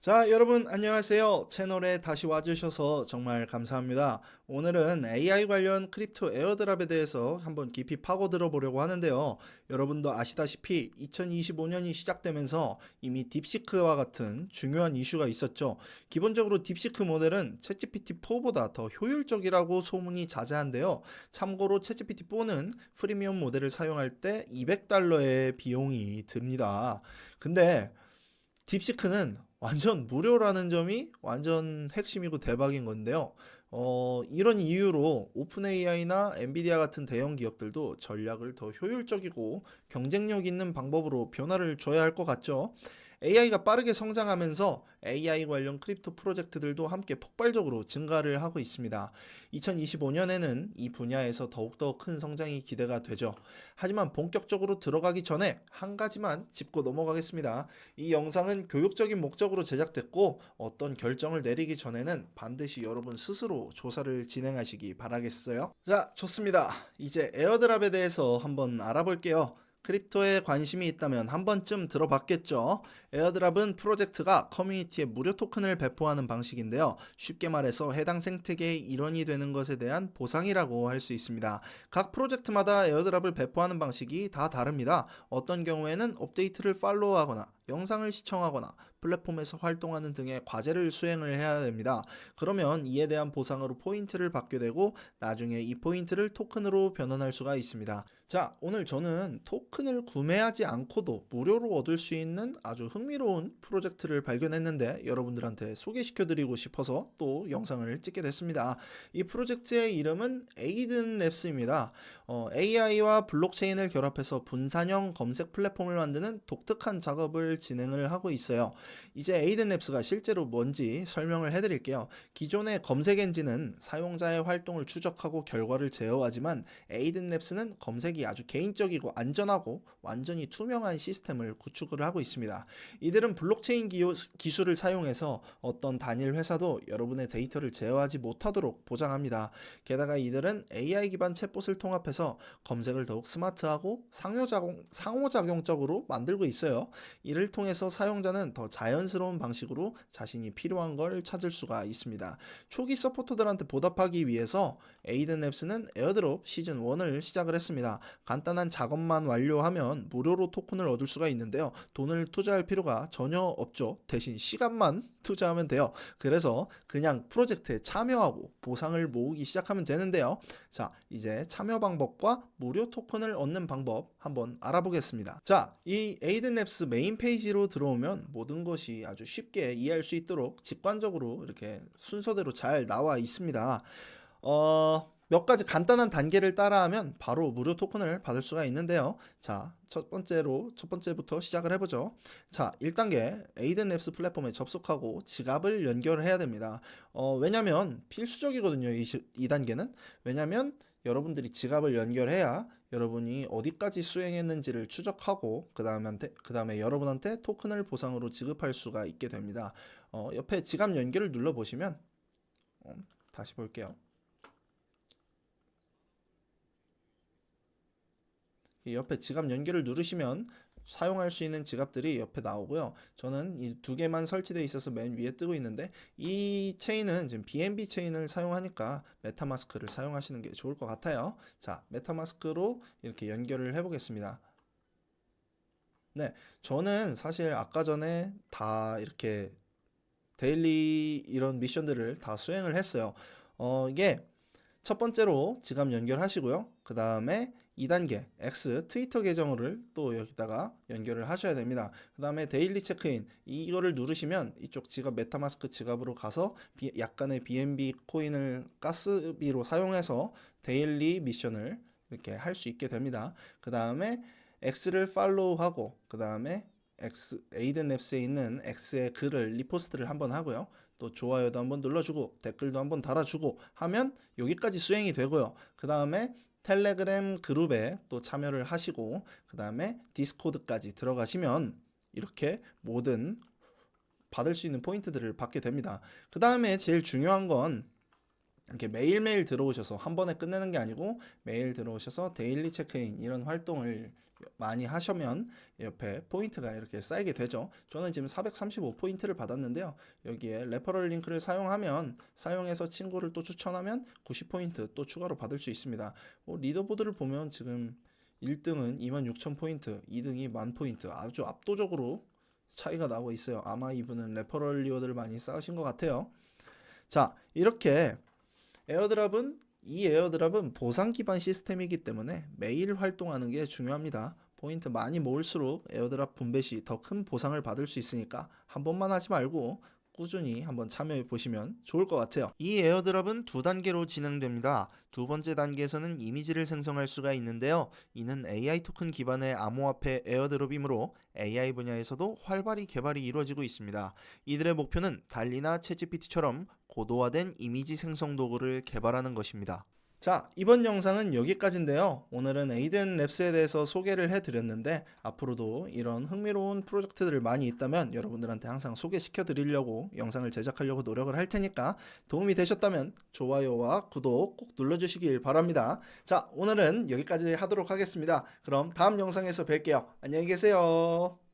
자, 여러분 안녕하세요. 채널에 다시 와주셔서 정말 감사합니다. 오늘은 AI 관련 크립토 에어드랍에 대해서 한번 깊이 파고 들어 보려고 하는데요. 여러분도 아시다시피 2025년이 시작되면서 이미 딥시크와 같은 중요한 이슈가 있었죠. 기본적으로 딥시크 모델은 챗GPT 4보다 더 효율적이라고 소문이 자자한데요. 참고로 챗GPT 4는 프리미엄 모델을 사용할 때 200달러의 비용이 듭니다. 근데 딥시크는 완전 무료라는 점이 완전 핵심이고 대박인 건데요. 어, 이런 이유로 오픈 AI나 엔비디아 같은 대형 기업들도 전략을 더 효율적이고 경쟁력 있는 방법으로 변화를 줘야 할 것 같죠. AI가 빠르게 성장하면서 AI 관련 크립토 프로젝트들도 함께 폭발적으로 증가를 하고 있습니다. 2025년에는 이 분야에서 더욱더 큰 성장이 기대가 되죠. 하지만 본격적으로 들어가기 전에 한 가지만 짚고 넘어가겠습니다. 이 영상은 교육적인 목적으로 제작됐고 어떤 결정을 내리기 전에는 반드시 여러분 스스로 조사를 진행하시기 바라겠어요. 자, 좋습니다. 이제 에어드랍에 대해서 한번 알아볼게요. 크립토에 관심이 있다면 한 번쯤 들어봤겠죠. 에어드랍은 프로젝트가 커뮤니티에 무료 토큰을 배포하는 방식인데요. 쉽게 말해서 해당 생태계의 일원이 되는 것에 대한 보상이라고 할 수 있습니다. 각 프로젝트마다 에어드랍을 배포하는 방식이 다 다릅니다. 어떤 경우에는 업데이트를 팔로우하거나 영상을 시청하거나 플랫폼에서 활동하는 등의 과제를 수행을 해야 됩니다. 그러면 이에 대한 보상으로 포인트를 받게 되고 나중에 이 포인트를 토큰으로 변환할 수가 있습니다. 자, 오늘 저는 토큰을 구매하지 않고도 무료로 얻을 수 있는 아주 흥미로운 프로젝트를 발견했는데 여러분들한테 소개시켜 드리고 싶어서 또 영상을 찍게 됐습니다. 이 프로젝트의 이름은 에이든 랩스입니다. 어, AI와 블록체인을 결합해서 분산형 검색 플랫폼을 만드는 독특한 작업을 진행을 하고 있어요. 이제 에이든 랩스가 실제로 뭔지 설명을 해드릴게요. 기존의 검색 엔진은 사용자의 활동을 추적하고 결과를 제어하지만 에이든 랩스는 검색이 아주 개인적이고 안전하고 완전히 투명한 시스템을 구축을 하고 있습니다. 이들은 블록체인 기요- 기술을 사용해서 어떤 단일 회사도 여러분의 데이터를 제어하지 못하도록 보장합니다. 게다가 이들은 AI 기반 챗봇을 통합해서 검색을 더욱 스마트하고 상호작용, 상호작용적으로 만들고 있어요. 이를 통해서 사용자는 더 자연스러운 방식으로 자신이 필요한 걸 찾을 수가 있습니다. 초기 서포터들한테 보답하기 위해서 에이든 랩스는 에어드롭 시즌 1을 시작을 했습니다. 간단한 작업만 완료하면 무료로 토큰을 얻을 수가 있는데요. 돈을 투자할 필요가 전혀 없죠. 대신 시간만 투자하면 돼요. 그래서 그냥 프로젝트에 참여하고 보상을 모으기 시작하면 되는데요. 자, 이제 참여 방법과 무료 토큰을 얻는 방법 한번 알아보겠습니다. 자, 이 에이든 랩스 메인 페이지 로 들어오면 모든 것이 아주 쉽게 이해할 수 있도록 직관적으로 이렇게 순서대로 잘 나와 있습니다. 어, 몇 가지 간단한 단계를 따라하면 바로 무료 토큰을 받을 수가 있는데요. 자, 첫 번째로 첫 번째부터 시작을 해보죠. 자, 1단계 에이든 랩스 플랫폼에 접속하고 지갑을 연결해야 됩니다. 어, 왜냐면 필수적이거든요. 이, 시- 이 단계는 왜냐면 여러분들이 지갑을 연결해야 여러분이 어디까지 수행했는지를 추적하고 그 다음에 그 다음에 여러분한테 토큰을 보상으로 지급할 수가 있게 됩니다. 어, 옆에 지갑 연결을 눌러 보시면 어, 다시 볼게요. 이 옆에 지갑 연결을 누르시면 사용할 수 있는 지갑들이 옆에 나오고요. 저는 이 두 개만 설치되어 있어서 맨 위에 뜨고 있는데 이 체인은 지금 BNB 체인을 사용하니까 메타마스크를 사용하시는 게 좋을 것 같아요. 자, 메타마스크로 이렇게 연결을 해보겠습니다. 네, 저는 사실 아까 전에 다 이렇게 데일리 이런 미션들을 다 수행을 했어요. 어, 이게 첫 번째로 지갑 연결하시고요. 그 다음에 2단계 X 트위터 계정을 또 여기다가 연결을 하셔야 됩니다. 그 다음에 데일리 체크인 이거를 누르시면 이쪽 지갑 메타마스크 지갑으로 가서 비- 약간의 BNB 코인을 가스비로 사용해서 데일리 미션을 이렇게 할 수 있게 됩니다. 그 다음에 X를 팔로우하고 그 다음에 X 에이든 랩스에 있는 X의 글을 리포스트를 한번 하고요. 또 좋아요도 한번 눌러주고 댓글도 한번 달아주고 하면 여기까지 수행이 되고요. 그 다음에 텔레그램 그룹에 또 참여를 하시고 그 다음에 디스코드까지 들어가시면 이렇게 모든 받을 수 있는 포인트들을 받게 됩니다. 그 다음에 제일 중요한 건 이렇게 매일매일 들어오셔서 한 번에 끝내는 게 아니고 매일 들어오셔서 데일리 체크인 이런 활동을 많이 하시면 옆에 포인트가 이렇게 쌓이게 되죠. 저는 지금 435 포인트를 받았는데요. 여기에 레퍼럴 링크를 사용하면 사용해서 친구를 또 추천하면 90 포인트 또 추가로 받을 수 있습니다. 어, 리더보드를 보면 지금 1등은 26,000 포인트, 2등이 10,000포인트 아주 압도적으로 차이가 나고 있어요. 아마 이분은 레퍼럴 리워드를 많이 쌓으신 것 같아요. 자, 이렇게 에어드랍은 이 에어드랍은 보상 기반 시스템이기 때문에 매일 활동하는 게 중요합니다. 포인트 많이 모을수록 에어드랍 분배 시 더 큰 보상을 받을 수 있으니까 한 번만 하지 말고 꾸준히 한번 참여해 보시면 좋을 것 같아요. 이 에어드랍은 두 단계로 진행됩니다. 두 번째 단계에서는 이미지를 생성할 수가 있는데요. 이는 AI 토큰 기반의 암호화폐 에어드롭이므로 AI 분야에서도 활발히 개발이 이루어지고 있습니다. 이들의 목표는 달리나 챗GPT처럼 고도화된 이미지 생성 도구를 개발하는 것입니다. 자, 이번 영상은 여기까지인데요. 오늘은 에이든 랩스에 대해서 소개를 해드렸는데 앞으로도 이런 흥미로운 프로젝트들 많이 있다면 여러분들한테 항상 소개시켜 드리려고 영상을 제작하려고 노력을 할 테니까 도움이 되셨다면 좋아요와 구독 꼭 눌러주시길 바랍니다. 자, 오늘은 여기까지 하도록 하겠습니다. 그럼 다음 영상에서 뵐게요. 안녕히 계세요.